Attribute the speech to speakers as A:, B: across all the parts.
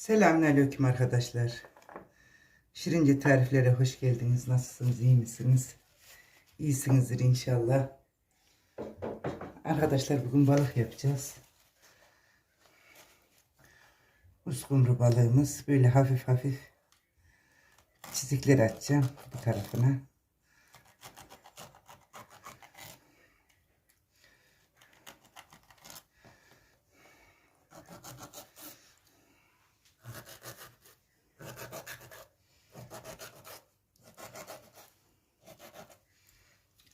A: Selamünaleyküm arkadaşlar. Şirince tariflere hoş geldiniz. Nasılsınız? iyi misiniz? İyisinizdir inşallah. Arkadaşlar bugün balık yapacağız. Uskumru balığımız böyle hafif hafif çizikler atacağım bu tarafına.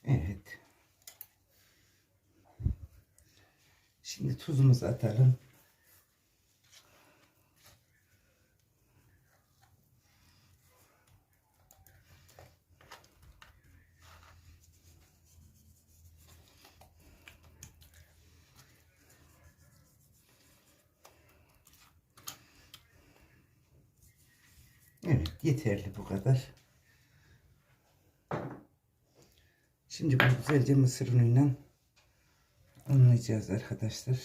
A: Evet. Şimdi tuzumuzu atalım. Evet yeterli bu kadar. Şimdi bunu güzelce mısır unuyla unlayacağız arkadaşlar.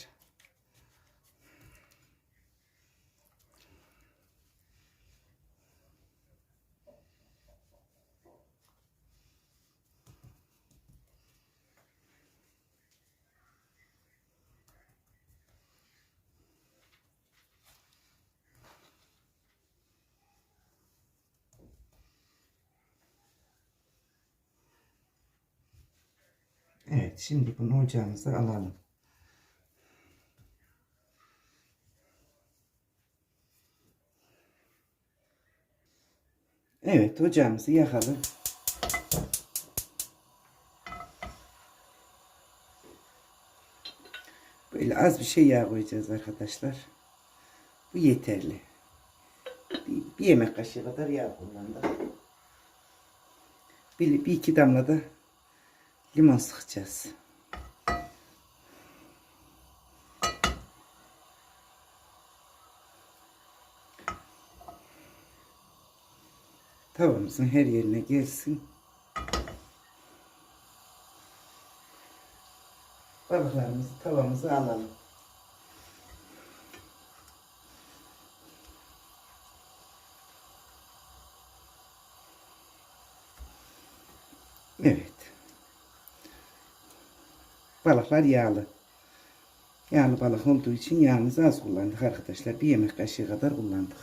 A: Evet şimdi bunu ocağımıza alalım. Evet ocağımızı yakalım. Böyle az bir şey yağ koyacağız arkadaşlar. Bu yeterli. Bir, bir yemek kaşığı kadar yağ kullandık. Bir, bir iki damla da limon sıkacağız. Tavamızın her yerine gelsin. Balıklarımızı tavamıza alalım. Evet. Balıklar yağlı. Yağlı balık olduğu için yağımızı az kullandık arkadaşlar. Bir yemek kaşığı kadar kullandık.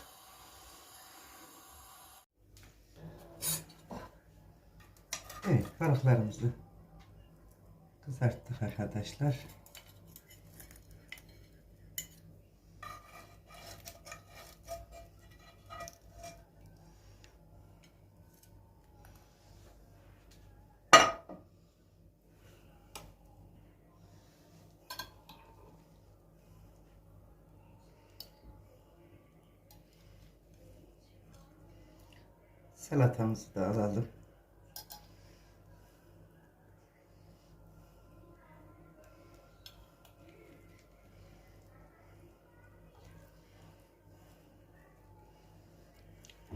A: Evet balıklarımızı kızarttık arkadaşlar. Salatamızı da alalım.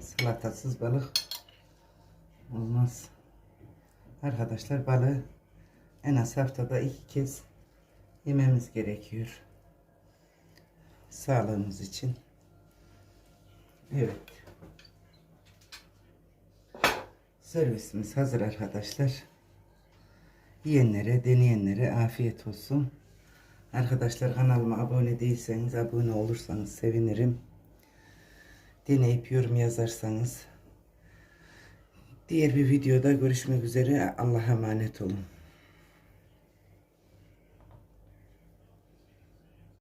A: Salatasız balık olmaz. Arkadaşlar balığı en az haftada iki kez yememiz gerekiyor. Sağlığımız için. Evet. Servisimiz hazır arkadaşlar. Yiyenlere, deneyenlere afiyet olsun. Arkadaşlar kanalıma abone değilseniz, abone olursanız sevinirim. Deneyip yorum yazarsanız. Diğer bir videoda görüşmek üzere. Allah'a emanet olun.